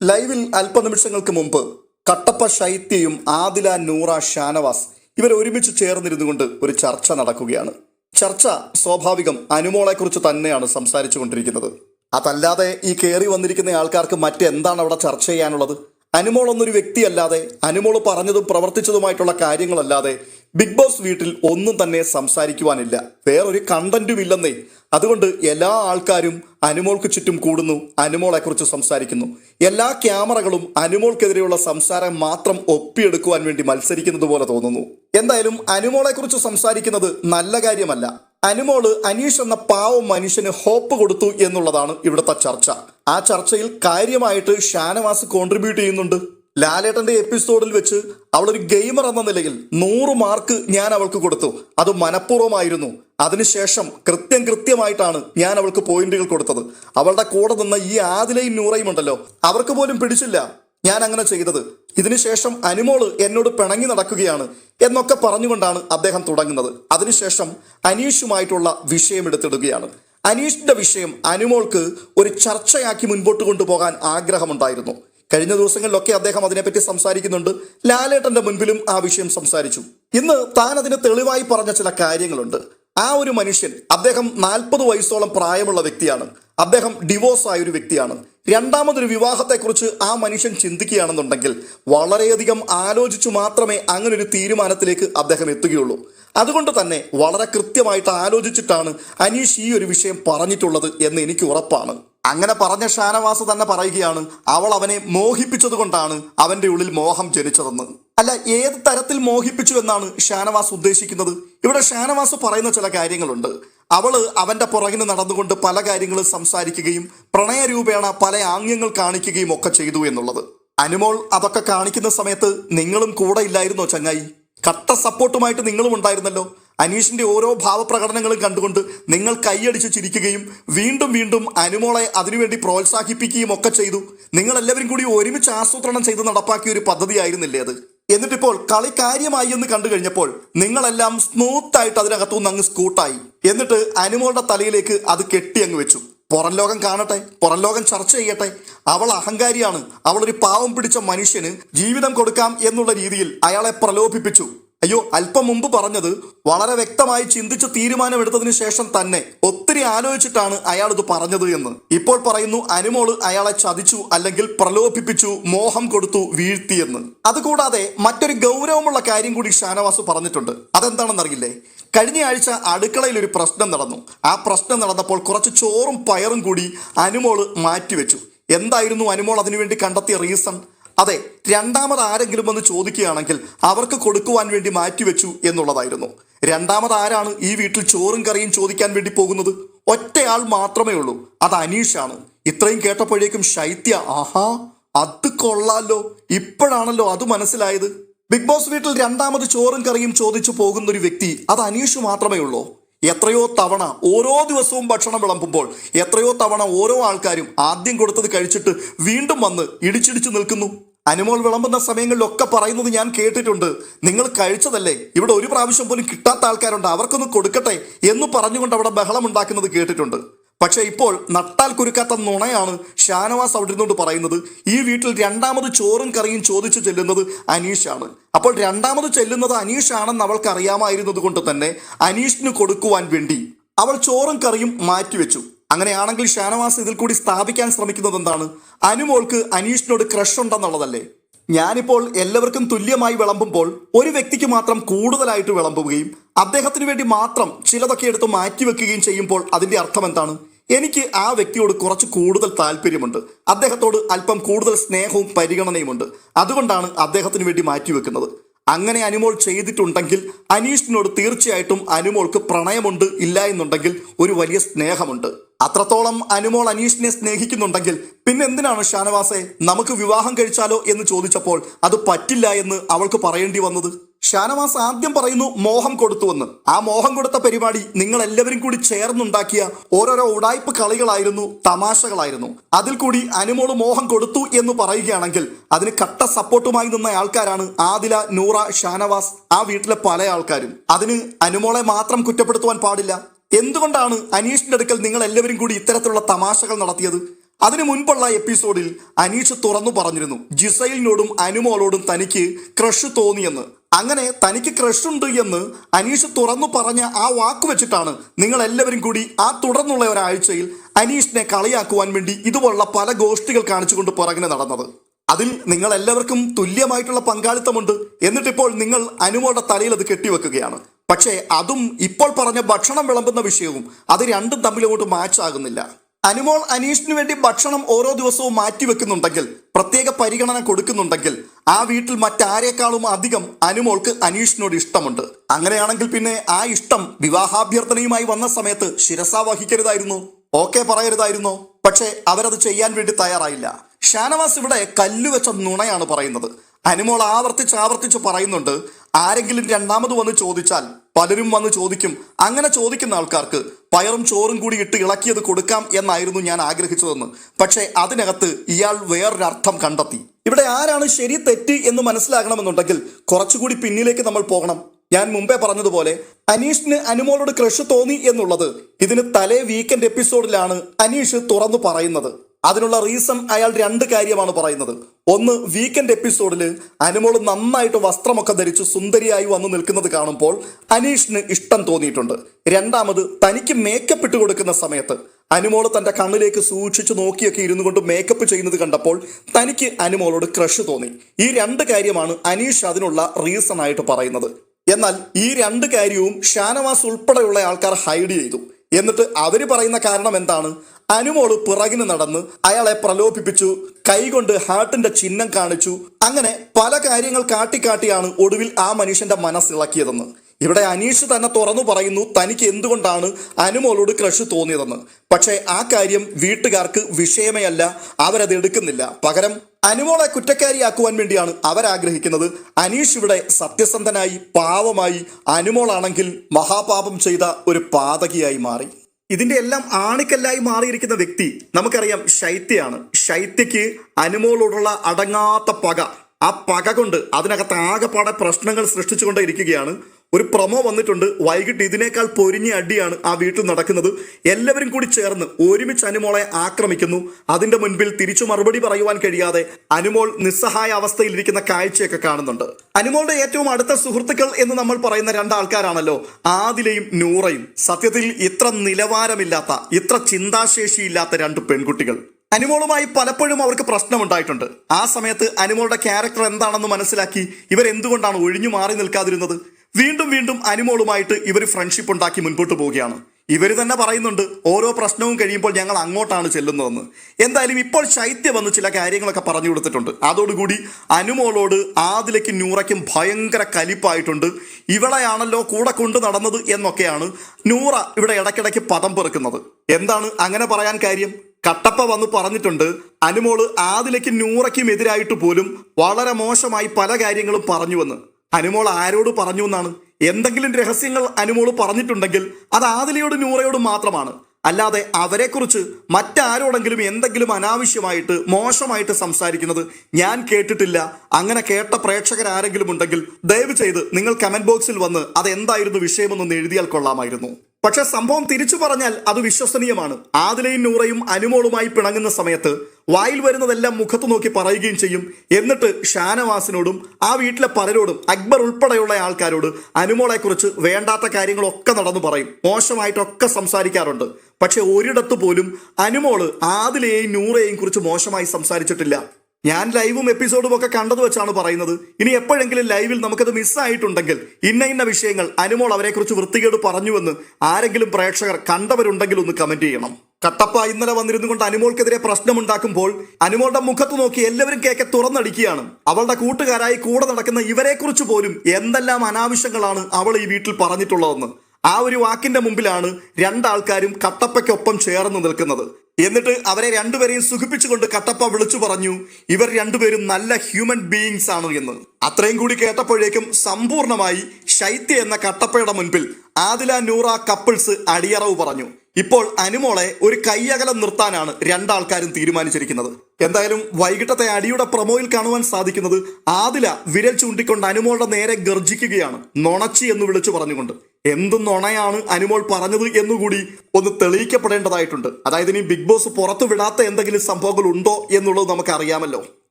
ലൈവിൽ അല്പനിമിഷങ്ങൾക്ക് മുമ്പ് കട്ടപ്പ ശൈത്യയും ആദില നൂറ ഷാനവാസ് ഇവർ ഒരുമിച്ച് ചേർന്നിരുന്നു കൊണ്ട് ഒരു ചർച്ച നടക്കുകയാണ്. ചർച്ച സ്വാഭാവികം അനുമോളെക്കുറിച്ച് തന്നെയാണ് സംസാരിച്ചു കൊണ്ടിരിക്കുന്നത് അതല്ലാതെ ഈ കയറി വന്നിരിക്കുന്ന ആൾക്കാർക്ക് മറ്റെന്താണ് അവിടെ ചർച്ച ചെയ്യാനുള്ളത്? അനുമോൾ എന്നൊരു വ്യക്തിയല്ലാതെ അനുമോൾ പറഞ്ഞതും പ്രവർത്തിച്ചതുമായിട്ടുള്ള കാര്യങ്ങളല്ലാതെ ബിഗ് ബോസ് വീട്ടിൽ ഒന്നും തന്നെ സംസാരിക്കുവാനില്ല. വേറൊരു കണ്ടന്റും ഇല്ലെന്നേ അതുകൊണ്ട് എല്ലാ ആൾക്കാരും അനുമോൾക്ക് ചുറ്റും കൂടുന്നു അനുമോളെക്കുറിച്ച് സംസാരിക്കുന്നു. എല്ലാ ക്യാമറകളും അനുമോൾക്കെതിരെയുള്ള സംസാരം മാത്രം ഒപ്പിയെടുക്കുവാൻ വേണ്ടി മത്സരിക്കുന്നത് പോലെ തോന്നുന്നു. എന്തായാലും അനുമോളെക്കുറിച്ച് സംസാരിക്കുന്നത് നല്ല കാര്യമല്ല. അനുമോൾ അനീഷ് എന്ന പാവം മനുഷ്യന് ഹോപ്പ് കൊടുത്തു എന്നുള്ളതാണ് ഇവിടുത്തെ ചർച്ച. ആ ചർച്ചയിൽ കാര്യമായിട്ട് ഷാനവാസ് കോൺട്രിബ്യൂട്ട് ചെയ്യുന്നുണ്ട്. ലാലേട്ടന്റെ എപ്പിസോഡിൽ വെച്ച് അവളൊരു ഗെയിമർ എന്ന നിലയിൽ നൂറ് മാർക്ക് ഞാൻ അവൾക്ക് കൊടുത്തു. അത് മനഃപൂർവമായിരുന്നു. അതിനുശേഷം കൃത്യം കൃത്യമായിട്ടാണ് ഞാൻ അവൾക്ക് പോയിന്റുകൾ കൊടുത്തത്. അവളുടെ കൂടെ നിന്ന ഈ ആദിലയും നൂറയും ഉണ്ടല്ലോ അവർക്ക് പോലും പിടിച്ചില്ല ഞാൻ അങ്ങനെ ചെയ്തത്. ഇതിനുശേഷം അനുമോൾ എന്നോട് പിണങ്ങി നടക്കുകയാണ് എന്നൊക്കെ പറഞ്ഞുകൊണ്ടാണ് അദ്ദേഹം തുടങ്ങുന്നത്. അതിനുശേഷം അനീഷുമായിട്ടുള്ള വിഷയം എടുത്തിടുകയാണ്. അനീഷിന്റെ വിഷയം അനുമോൾക്ക് ഒരു ചർച്ചയാക്കി മുൻപോട്ട് കൊണ്ടുപോകാൻ ആഗ്രഹമുണ്ടായിരുന്നു. കഴിഞ്ഞ ദിവസങ്ങളിലൊക്കെ അദ്ദേഹം അതിനെപ്പറ്റി സംസാരിക്കുന്നുണ്ട്. ലാലേട്ടന്റെ മുൻപിലും ആ വിഷയം സംസാരിച്ചു. ഇന്ന് താൻ അതിന് തെളിവായി പറഞ്ഞ ചില കാര്യങ്ങളുണ്ട്. ആ ഒരു മനുഷ്യൻ അദ്ദേഹം നാൽപ്പത് വയസ്സോളം പ്രായമുള്ള വ്യക്തിയാണ്. അദ്ദേഹം ഡിവോഴ്സ് ആയ ഒരു വ്യക്തിയാണ്. രണ്ടാമതൊരു വിവാഹത്തെക്കുറിച്ച് ആ മനുഷ്യൻ ചിന്തിക്കുകയാണെന്നുണ്ടെങ്കിൽ വളരെയധികം ആലോചിച്ചു മാത്രമേ അങ്ങനൊരു തീരുമാനത്തിലേക്ക് അദ്ദേഹം എത്തുകയുള്ളൂ. അതുകൊണ്ട് തന്നെ വളരെ കൃത്യമായിട്ട് ആലോചിച്ചിട്ടാണ് അനീഷ് ഈ ഒരു വിഷയം പറഞ്ഞിട്ടുള്ളത് എന്ന് എനിക്ക് ഉറപ്പാണ്. അങ്ങനെ പറഞ്ഞ ഷാനവാസ് തന്നെ പറയുകയാണ് അവൾ അവനെ മോഹിപ്പിച്ചത് കൊണ്ടാണ് അവന്റെ ഉള്ളിൽ മോഹം ജനിച്ചതെന്ന്. അല്ല ഏത് തരത്തിൽ മോഹിപ്പിച്ചു എന്നാണ് ഷാനവാസ് ഉദ്ദേശിക്കുന്നത്? ഇവിടെ ഷാനവാസ് പറയുന്ന ചില കാര്യങ്ങളുണ്ട്. അവൾ അവന്റെ പുറകിന് നടന്നുകൊണ്ട് പല കാര്യങ്ങളും സംസാരിക്കുകയും പ്രണയരൂപേണ പല ആംഗ്യങ്ങൾ കാണിക്കുകയും ഒക്കെ ചെയ്തു എന്നുള്ളത്. അനുമോൾ അതൊക്കെ കാണിക്കുന്ന സമയത്ത് നിങ്ങളും കൂടെ ഇല്ലായിരുന്നോ ചങ്ങായി? കട്ട സപ്പോർട്ടുമായിട്ട് നിങ്ങളും ഉണ്ടായിരുന്നല്ലോ. അനീഷിന്റെ ഓരോ ഭാവപ്രകടനങ്ങളും കണ്ടുകൊണ്ട് നിങ്ങൾ കൈയടിച്ച് ചിരിക്കുകയും വീണ്ടും വീണ്ടും അനുമോളെ അതിനുവേണ്ടി പ്രോത്സാഹിപ്പിക്കുകയും ഒക്കെ ചെയ്തു. നിങ്ങൾ എല്ലാവരും കൂടി ഒരുമിച്ച് ആസൂത്രണം ചെയ്ത് നടപ്പാക്കിയ ഒരു പദ്ധതിയായിരുന്നില്ലേ അത്? എന്നിട്ടിപ്പോൾ കളി കാര്യമായി എന്ന് കണ്ടു കഴിഞ്ഞപ്പോൾ നിങ്ങളെല്ലാം സ്മൂത്ത് ആയിട്ട് അതിനകത്തുനിന്ന് അങ്ങ് സ്കൂട്ടായി എന്നിട്ട് അനുമോളുടെ തലയിലേക്ക് അത് കെട്ടി അങ്ങ് വെച്ചു. പുറം ലോകം കാണട്ടെ പുറം ലോകം ചർച്ച ചെയ്യട്ടെ. അവൾ അഹങ്കാരിയാണ്. അവളൊരു പാവം പിടിച്ച മനുഷ്യന് ജീവിതം കൊടുക്കാം എന്നുള്ള രീതിയിൽ അയാളെ പ്രലോഭിപ്പിച്ചു. അയ്യോ അല്പം മുമ്പ് പറഞ്ഞത് വളരെ വ്യക്തമായി ചിന്തിച്ച് തീരുമാനമെടുത്തതിന് ശേഷം തന്നെ ഒത്തിരി ആലോചിച്ചിട്ടാണ് അയാൾ ഇത് പറഞ്ഞത് എന്ന്. ഇപ്പോൾ പറയുന്നു അനുമോൾ അയാളെ ചതിച്ചു അല്ലെങ്കിൽ പ്രലോഭിപ്പിച്ചു മോഹം കൊടുത്തു വീഴ്ത്തിയെന്ന് അതുകൂടാതെ മറ്റൊരു ഗൗരവമുള്ള കാര്യം കൂടി ഷാനവാസ് പറഞ്ഞിട്ടുണ്ട്. അതെന്താണെന്നറിയില്ലേ? കഴിഞ്ഞ ആഴ്ച അടുക്കളയിൽ ഒരു പ്രശ്നം നടന്നു. ആ പ്രശ്നം നടന്നപ്പോൾ കുറച്ച് ചോറും പയറും കൂടി അനുമോൾ മാറ്റിവെച്ചു. എന്തായിരുന്നു അനുമോൾ അതിനുവേണ്ടി കണ്ടെത്തിയ റീസൺ? അതെ രണ്ടാമത് ആരെങ്കിലും വന്ന് ചോദിക്കുകയാണെങ്കിൽ അവർക്ക് കൊടുക്കുവാൻ വേണ്ടി മാറ്റിവെച്ചു എന്നുള്ളതായിരുന്നു. രണ്ടാമത് ആരാണ് ഈ വീട്ടിൽ ചോറും കറിയും ചോദിക്കാൻ വേണ്ടി പോകുന്നത്? ഒറ്റയാൾ മാത്രമേ ഉള്ളൂ. അത് അനീഷാണ്. ഇത്രയും കേട്ടപ്പോഴേക്കും ശൈത്യ ആഹാ അത് കൊള്ളാലോ. ഇപ്പോഴാണല്ലോ അത് മനസ്സിലായത്. ബിഗ് ബോസ് വീട്ടിൽ രണ്ടാമത് ചോറും കറിയും ചോദിച്ചു പോകുന്ന ഒരു വ്യക്തി അത് അനീഷ് മാത്രമേ ഉള്ളൂ. എത്രയോ തവണ ഓരോ ദിവസവും ഭക്ഷണം വിളമ്പുമ്പോൾ എത്രയോ തവണ ഓരോ ആൾക്കാരും ആദ്യം കൊടുത്തത് കഴിച്ചിട്ട് വീണ്ടും വന്ന് ഇടിച്ചിടിച്ചു നിൽക്കുന്നു. അനുമോൾ വിളമ്പുന്ന സമയങ്ങളിലൊക്കെ പറയുന്നത് ഞാൻ കേട്ടിട്ടുണ്ട്. നിങ്ങൾ കഴിച്ചതല്ലേ? ഇവിടെ ഒരു പ്രാവശ്യം പോലും കിട്ടാത്ത ആൾക്കാരുണ്ട്. അവർക്കൊന്ന് കൊടുക്കട്ടെ എന്ന് പറഞ്ഞുകൊണ്ട് അവിടെ ബഹളം ഉണ്ടാക്കുന്നത് കേട്ടിട്ടുണ്ട്. പക്ഷേ ഇപ്പോൾ നട്ടാൽ കുരുക്കാത്ത നുണയാണ് ഷാനവാസ് അവിടെ ഇരുന്നുകൊണ്ട് പറയുന്നത്. ഈ വീട്ടിൽ രണ്ടാമത് ചോറും കറിയും ചോദിച്ചു ചെല്ലുന്നത് അനീഷാണ്. അപ്പോൾ രണ്ടാമത് ചെല്ലുന്നത് അനീഷാണെന്ന് അവൾക്ക് അറിയാമായിരുന്നത് കൊണ്ട് തന്നെ അനീഷിന് കൊടുക്കുവാൻ വേണ്ടി അവൾ ചോറും കറിയും മാറ്റിവെച്ചു. അങ്ങനെയാണെങ്കിൽ ഷാനവാസ് ഇതിൽ കൂടി സ്ഥാപിക്കാൻ ശ്രമിക്കുന്നത് എന്താണ് അനുമോൾക്ക് അനീഷിനോട് ക്രഷ് ഉണ്ടെന്നുള്ളതല്ലേ? ഞാനിപ്പോൾ എല്ലാവർക്കും തുല്യമായി വിളമ്പുമ്പോൾ ഒരു വ്യക്തിക്ക് മാത്രം കൂടുതലായിട്ട് വിളമ്പുകയും അദ്ദേഹത്തിന് വേണ്ടി മാത്രം ചിലതൊക്കെ എടുത്ത് മാറ്റിവെക്കുകയും ചെയ്യുമ്പോൾ അതിന്റെ അർത്ഥം എന്താണ്? എനിക്ക് ആ വ്യക്തിയോട് കുറച്ച് കൂടുതൽ താല്പര്യമുണ്ട്. അദ്ദേഹത്തോട് അല്പം കൂടുതൽ സ്നേഹവും പരിഗണനയുമുണ്ട്. അതുകൊണ്ടാണ് അദ്ദേഹത്തിന് വേണ്ടി മാറ്റിവെക്കുന്നത്. അങ്ങനെ അനുമോൾ ചെയ്തിട്ടുണ്ടെങ്കിൽ അനീഷിനോട് തീർച്ചയായിട്ടും അനുമോൾക്ക് പ്രണയമുണ്ട് ഇല്ല എന്നുണ്ടെങ്കിൽ ഒരു വലിയ സ്നേഹമുണ്ട്. അത്രത്തോളം അനുമോൾ അനീഷിനെ സ്നേഹിക്കുന്നുണ്ടെങ്കിൽ പിന്നെ എന്തിനാണ് ഷാനവാസെ നമുക്ക് വിവാഹം കഴിച്ചാലോ എന്ന് ചോദിച്ചപ്പോൾ അത് പറ്റില്ല എന്ന് അവൾക്ക് പറയേണ്ടി വന്നത്? ഷാനവാസ് ആദ്യം പറയുന്നു മോഹം കൊടുത്തുവെന്ന് ആ മോഹം കൊടുത്ത പരിപാടി നിങ്ങൾ എല്ലാവരും കൂടി ചേർന്നുണ്ടാക്കിയ ഓരോരോ ഉടായ്പ കളികളായിരുന്നു തമാശകളായിരുന്നു. അതിൽ കൂടി അനുമോൾ മോഹം കൊടുത്തു എന്ന് പറയുകയാണെങ്കിൽ അതിന് കട്ട സപ്പോർട്ടുമായി നിന്ന ആൾക്കാരാണ് ആദില നൂറ ഷാനവാസ് ആ വീട്ടിലെ പല ആൾക്കാരും. അതിന് അനുമോളെ മാത്രം കുറ്റപ്പെടുത്തുവാൻ പാടില്ല. എന്തുകൊണ്ടാണ് അനീഷിന്റെ അടുക്കൽ നിങ്ങൾ എല്ലാവരും കൂടി ഇത്തരത്തിലുള്ള തമാശകൾ നടത്തിയത്? അതിനു മുൻപുള്ള എപ്പിസോഡിൽ അനീഷ് തുറന്നു പറഞ്ഞിരുന്നു ജിസൈലിനോടും അനുമോളോടും തനിക്ക് ക്രഷ് തോന്നിയെന്ന്. അങ്ങനെ തനിക്ക് ക്രഷ് ഉണ്ട് എന്ന് അനീഷ് തുറന്നു പറഞ്ഞ ആ വാക്ക് വെച്ചിട്ടാണ് നിങ്ങൾ എല്ലാവരും കൂടി ആ തുടർന്നുള്ള ഒരാഴ്ചയിൽ അനീഷിനെ കളിയാക്കുവാൻ വേണ്ടി ഇതുപോലുള്ള പല ഗോഷ്ഠികൾ കാണിച്ചുകൊണ്ട് പുറകിനെ നടന്നത്. അതിൽ നിങ്ങൾ എല്ലാവർക്കും തുല്യമായിട്ടുള്ള പങ്കാളിത്തമുണ്ട്. എന്നിട്ടിപ്പോൾ നിങ്ങൾ അനുമോളുടെ തലയിൽ അത് കെട്ടിവെക്കുകയാണ്. പക്ഷേ അതും ഇപ്പോൾ പറഞ്ഞ ഭക്ഷണം വിളമ്പുന്ന വിഷയവും അത് രണ്ടും തമ്മിൽ അങ്ങോട്ട് മാച്ച് ആകുന്നില്ല അനുമോൾ അനീഷിന് വേണ്ടി ഭക്ഷണം ഓരോ ദിവസവും മാറ്റിവെക്കുന്നുണ്ടെങ്കിൽ പ്രത്യേക പരിഗണന കൊടുക്കുന്നുണ്ടെങ്കിൽ ആ വീട്ടിൽ മറ്റാരേക്കാളും അധികം അനുമോൾക്ക് അനീഷിനോട് ഇഷ്ടമുണ്ട്. അങ്ങനെയാണെങ്കിൽ പിന്നെ ആ ഇഷ്ടം വിവാഹാഭ്യർത്ഥനയുമായി വന്ന സമയത്ത് ശിരസ വഹിക്കരുതായിരുന്നു. ഓക്കെ പറയരുതായിരുന്നോ. പക്ഷേ അവരത് ചെയ്യാൻ വേണ്ടി തയ്യാറായില്ല. ഷാനവാസ് ഇവിടെ കല്ലുവെച്ച നുണയാണ് പറയുന്നത്. അനുമോൾ ആവർത്തിച്ച് ആവർത്തിച്ച് പറയുന്നുണ്ട് ആരെങ്കിലും രണ്ടാമത് വന്ന് ചോദിച്ചാൽ പലരും വന്ന് ചോദിക്കും. അങ്ങനെ ചോദിക്കുന്ന ആൾക്കാർക്ക് പയറും ചോറും കൂടി ഇട്ട് ഇളക്കിയത് കൊടുക്കാം എന്നായിരുന്നു ഞാൻ ആഗ്രഹിച്ചതെന്ന്. പക്ഷേ അതിനകത്ത് ഇയാൾ വേറൊരർത്ഥം കണ്ടെത്തി. ഇവിടെ ആരാണ് ശരി തെറ്റ് എന്ന് മനസ്സിലാകണമെന്നുണ്ടെങ്കിൽ കുറച്ചുകൂടി പിന്നിലേക്ക് നമ്മൾ പോകണം. ഞാൻ മുമ്പേ പറഞ്ഞതുപോലെ അനീഷിന് അനുമോളോട് ക്രഷ് തോന്നി എന്നുള്ളത് ഇതിന് തലേ വീക്കെൻഡ് എപ്പിസോഡിലാണ് അനീഷ് തുറന്നു പറയുന്നത്. അതിനുള്ള റീസൺ അയാൾ രണ്ട് കാര്യമാണ് പറയുന്നത്. ഒന്ന് വീക്കെൻഡ് എപ്പിസോഡിൽ അനുമോൾ നന്നായിട്ട് വസ്ത്രമൊക്കെ ധരിച്ച് സുന്ദരിയായി വന്നു നിൽക്കുന്നത് കാണുമ്പോൾ അനീഷിന് ഇഷ്ടം തോന്നിയിട്ടുണ്ട്. രണ്ടാമത് തനിക്ക് മേക്കപ്പ് ഇട്ട് കൊടുക്കുന്ന സമയത്ത് അനുമോൾ തന്റെ കണ്ണിലേക്ക് സൂക്ഷിച്ചു നോക്കിയൊക്കെ ഇരുന്നു കൊണ്ട് മേക്കപ്പ് ചെയ്യുന്നത് കണ്ടപ്പോൾ തനിക്ക് അനുമോളോട് ക്രഷ് തോന്നി. ഈ രണ്ട് കാര്യമാണ് അനീഷ് അതിനുള്ള റീസൺ ആയിട്ട് പറയുന്നത്. എന്നാൽ ഈ രണ്ട് കാര്യവും ഷാനവാസ് ഉൾപ്പെടെയുള്ള ആൾക്കാർ ഹൈഡ് ചെയ്തു. എന്നിട്ട് അവർ പറയുന്ന കാരണം എന്താണ്? അനുമോൾ പിറകിന് നടന്ന് അയാളെ പ്രലോഭിപ്പിച്ചു കൈകൊണ്ട് ഹാർട്ടിന്റെ ചിഹ്നം കാണിച്ചു. അങ്ങനെ പല കാര്യങ്ങൾ കാട്ടിക്കാട്ടിയാണ് ഒടുവിൽ ആ മനുഷ്യന്റെ മനസ്സിളക്കിയതെന്ന് ഇവിടെ അനീഷ് തന്നെ തുറന്നു പറയുന്നു തനിക്ക് എന്തുകൊണ്ടാണ് അനുമോളോട് ക്രഷ് തോന്നിയതെന്ന്. പക്ഷേ ആ കാര്യം വീട്ടുകാർക്ക് വിഷയമേ അല്ല അവരത് എടുക്കുന്നില്ല. പകരം അനുമോളെ കുറ്റക്കാരിയാക്കുവാൻ വേണ്ടിയാണ് അവരാഗ്രഹിക്കുന്നത്. അനീഷ് ഇവിടെ സത്യസന്ധനായി പാവമായി അനുമോളാണെങ്കിൽ മഹാപാപം ചെയ്ത ഒരു പാതകിയായി മാറി. ഇതിന്റെ എല്ലാം ആണിക്കല്ലായി മാറിയിരിക്കുന്ന വ്യക്തി നമുക്കറിയാം ശൈത്യയാണ്. ശൈത്യക്ക് അനുമോളോടുള്ള അടങ്ങാത്ത പക. ആ പക കൊണ്ട് അതിനകത്ത് ആകെപ്പാടെ പ്രശ്നങ്ങൾ സൃഷ്ടിച്ചുകൊണ്ടേ ഇരിക്കുകയാണ്. ഒരു പ്രൊമോ വന്നിട്ടുണ്ട്. വൈകിട്ട് ഇതിനേക്കാൾ പൊരിഞ്ഞ അടിയാണ് ആ വീട്ടിൽ നടക്കുന്നത്. എല്ലാവരും കൂടി ചേർന്ന് ഒരുമിച്ച് അനുമോളെ ആക്രമിക്കുന്നു. അതിന്റെ മുൻപിൽ തിരിച്ചു മറുപടി പറയുവാൻ കഴിയാതെ അനുമോൾ നിസ്സഹായ അവസ്ഥയിലിരിക്കുന്ന കാഴ്ചയൊക്കെ കാണുന്നുണ്ട്. അനുമോളുടെ ഏറ്റവും അടുത്ത സുഹൃത്തുക്കൾ എന്ന് നമ്മൾ പറയുന്ന രണ്ടാൾക്കാരാണല്ലോ. ആദിലയും നൂറയും. സത്യത്തിൽ ഇത്ര നിലവാരമില്ലാത്ത ഇത്ര ചിന്താശേഷിയില്ലാത്ത രണ്ട് പെൺകുട്ടികൾ. അനുമോളുമായി പലപ്പോഴും അവർക്ക് പ്രശ്നമുണ്ടായിട്ടുണ്ട്. ആ സമയത്ത് അനുമോളുടെ ക്യാരക്ടർ എന്താണെന്ന് മനസ്സിലാക്കി ഇവരെന്തുകൊണ്ടാണ് ഒഴിഞ്ഞു മാറി നിൽക്കാതിരുന്നത്? വീണ്ടും വീണ്ടും അനിമോളുമായിട്ട് ഇവർ ഫ്രണ്ട്ഷിപ്പ് ഉണ്ടാക്കി മുൻപോട്ട് പോവുകയാണ്. ഇവർ തന്നെ പറയുന്നുണ്ട് ഓരോ പ്രശ്നവും കഴിയുമ്പോൾ ഞങ്ങൾ അങ്ങോട്ടാണ് ചെല്ലുന്നതെന്ന്. എന്തായാലും ഇപ്പോൾ ശൈത്യ വന്ന് ചില കാര്യങ്ങളൊക്കെ പറഞ്ഞു കൊടുത്തിട്ടുണ്ട്. അതോടുകൂടി അനുമോളോട് ആദിലയ്ക്കും നൂറയ്ക്കും ഭയങ്കര കലിപ്പായിട്ടുണ്ട്. ഇവളെയാണല്ലോ കൂടെ കൊണ്ടു നടന്നത് എന്നൊക്കെയാണ് നൂറ ഇവിടെ ഇടയ്ക്കിടയ്ക്ക് പദം പെറുക്കുന്നത്. എന്താണ് അങ്ങനെ പറയാൻ കാര്യം? കട്ടപ്പ വന്ന് പറഞ്ഞിട്ടുണ്ട് അനുമോൾ ആദിലയ്ക്കും നൂറയ്ക്കും എതിരായിട്ട് പോലും വളരെ മോശമായി പല കാര്യങ്ങളും പറഞ്ഞുവെന്ന്. അനുമോൾ ആരോട് പറഞ്ഞു എന്നാണ്? എന്തെങ്കിലും രഹസ്യങ്ങൾ അനുമോൾ പറഞ്ഞിട്ടുണ്ടെങ്കിൽ അത് ആദിലയോട് നൂറയോട് മാത്രമാണ്. അല്ലാതെ അവരെക്കുറിച്ച് മറ്റാരോടെങ്കിലും എന്തെങ്കിലും അനാവശ്യമായിട്ട് മോശമായിട്ട് സംസാരിക്കുന്നത് ഞാൻ കേട്ടിട്ടില്ല. അങ്ങനെ കേട്ട പ്രേക്ഷകർ ആരെങ്കിലും ഉണ്ടെങ്കിൽ ദയവ് ചെയ്ത് നിങ്ങൾ കമന്റ് ബോക്സിൽ വന്ന് അതെന്തായിരുന്നു വിഷയമെന്നൊന്ന് എഴുതിയാൽ കൊള്ളാമായിരുന്നു. പക്ഷെ സംഭവം തിരിച്ചു പറഞ്ഞാൽ അത് വിശ്വസനീയമാണ്. ആദിലയും നൂറയും അനുമോളുമായി പിണങ്ങുന്ന സമയത്ത് വായിൽ വരുന്നതെല്ലാം മുഖത്ത് നോക്കി പറയുകയും ചെയ്യും. എന്നിട്ട് ഷാനവാസിനോടും ആ വീട്ടിലെ പലരോടും അക്ബർ ഉൾപ്പെടെയുള്ള ആൾക്കാരോട് അനുമോളെക്കുറിച്ച് വേണ്ടാത്ത കാര്യങ്ങളൊക്കെ നടന്നു പറയും. മോശമായിട്ടൊക്കെ സംസാരിക്കാറുണ്ട്. പക്ഷെ ഒരിടത്ത് പോലും അനുമോൾ ആദിലെയും നൂറയെയും കുറിച്ച് മോശമായി സംസാരിച്ചിട്ടില്ല. ഞാൻ ലൈവും എപ്പിസോഡും ഒക്കെ കണ്ടത് വെച്ചാണ് പറയുന്നത്. ഇനി എപ്പോഴെങ്കിലും ലൈവിൽ നമുക്കത് മിസ്സായിട്ടുണ്ടെങ്കിൽ ഇന്ന ഇന്ന വിഷയങ്ങൾ അനുമോൾ അവരെക്കുറിച്ച് വൃത്തികേട് പറഞ്ഞുവെന്ന് ആരെങ്കിലും പ്രേക്ഷകർ കണ്ടവരുണ്ടെങ്കിൽ ഒന്ന് കമന്റ് ചെയ്യണം. കട്ടപ്പ ഇന്നലെ വന്നിരുന്നു കൊണ്ട് അനുമോൾക്കെതിരെ പ്രശ്നമുണ്ടാക്കുമ്പോൾ അനുമോളുടെ മുഖത്ത് നോക്കി എല്ലാവരും കേക്ക് തുറന്നടിക്കുകയാണ്. അവളുടെ കൂട്ടുകാരായി കൂടെ നടക്കുന്ന ഇവരെക്കുറിച്ച് പോലും എന്തെല്ലാം അനാവശ്യങ്ങളാണ് അവൾ ഈ വീട്ടിൽ പറഞ്ഞിട്ടുള്ളതെന്ന്. ആ ഒരു വാക്കിന്റെ മുമ്പിലാണ് രണ്ടാൾക്കാരും കട്ടപ്പയ്ക്കൊപ്പം ചേർന്ന് നിൽക്കുന്നത്. എന്നിട്ട് അവരെ രണ്ടുപേരെയും സുഖിപ്പിച്ചുകൊണ്ട് കട്ടപ്പ വിളിച്ചു പറഞ്ഞു ഇവർ രണ്ടുപേരും നല്ല ഹ്യൂമൻ ബീയിങ്സ് ആണ് എന്ന്. അത്രയും കൂടി കേട്ടപ്പോഴേക്കും സമ്പൂർണമായി ശൈത്യ എന്ന കട്ടപ്പയുടെ മുൻപിൽ ആദില നൂറ കപ്പിൾസ് അടിയറവ് പറഞ്ഞു. ഇപ്പോൾ അനുമോളെ ഒരു കൈയകലം നിർത്താനാണ് രണ്ടാൾക്കാരും തീരുമാനിച്ചിരിക്കുന്നത്. എന്തായാലും വൈകിട്ടത്തെ അടിയുടെ പ്രൊമോയിൽ കാണുവാൻ സാധിക്കുന്നത് ആദില വിരൽ ചൂണ്ടിക്കൊണ്ട് അനുമോളുടെ നേരെ ഗർജിക്കുകയാണ്. നൊണച്ചി എന്ന് വിളിച്ചു പറഞ്ഞുകൊണ്ട്. എന്ത് നൊണയാണ് അനുമോൾ പറഞ്ഞത് എന്നുകൂടി ഒന്ന് തെളിയിക്കപ്പെടേണ്ടതായിട്ടുണ്ട്. അതായത് ഇനി ബിഗ് ബോസ് പുറത്തു വിടാത്ത എന്തെങ്കിലും സംഭവങ്ങൾ ഉണ്ടോ എന്നുള്ളത് നമുക്ക് അറിയാമല്ലോ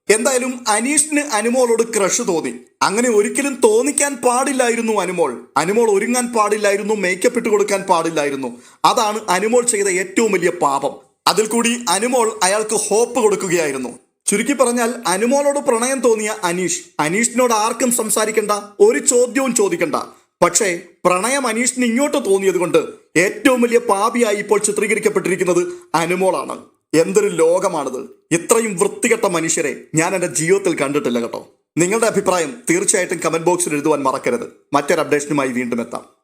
എന്തായാലും അനീഷിന് അനുമോളോട് ക്രഷ് തോന്നി. അങ്ങനെ ഒരിക്കലും തോന്നിക്കാൻ പാടില്ലായിരുന്നു അനുമോൾ. അനുമോൾ ഒരുങ്ങാൻ പാടില്ലായിരുന്നു മേക്കപ്പ് ഇട്ട് കൊടുക്കാൻ പാടില്ലായിരുന്നു. അതാണ് അനുമോൾ ചെയ്ത ഏറ്റവും വലിയ പാപം. അതിൽ കൂടി അനുമോൾ അയാൾക്ക് ഹോപ്പ് കൊടുക്കുകയായിരുന്നു. ചുരുക്കി പറഞ്ഞാൽ അനുമോളോട് പ്രണയം തോന്നിയ അനീഷ്. അനീഷിനോട് ആർക്കും സംസാരിക്കണ്ട ഒരു ചോദ്യവും ചോദിക്കണ്ട. പക്ഷേ പ്രണയം അനീഷിന് ഇങ്ങോട്ട് തോന്നിയത് കൊണ്ട് ഏറ്റവും വലിയ പാപിയായി ഇപ്പോൾ ചിത്രീകരിക്കപ്പെട്ടിരിക്കുന്നത് അനുമോളാണ്. എന്തൊരു ലോകമാണിത്. ഇത്രയും വൃത്തികെട്ട മനുഷ്യരെ ഞാൻ എന്റെ ജീവിതത്തിൽ കണ്ടിട്ടില്ല കേട്ടോ. നിങ്ങളുടെ അഭിപ്രായം തീർച്ചയായിട്ടും കമന്റ് ബോക്സിൽ എഴുതുവാൻ മറക്കരുത്. മറ്റൊരു അപ്ഡേഷനുമായി വീണ്ടും എത്താം.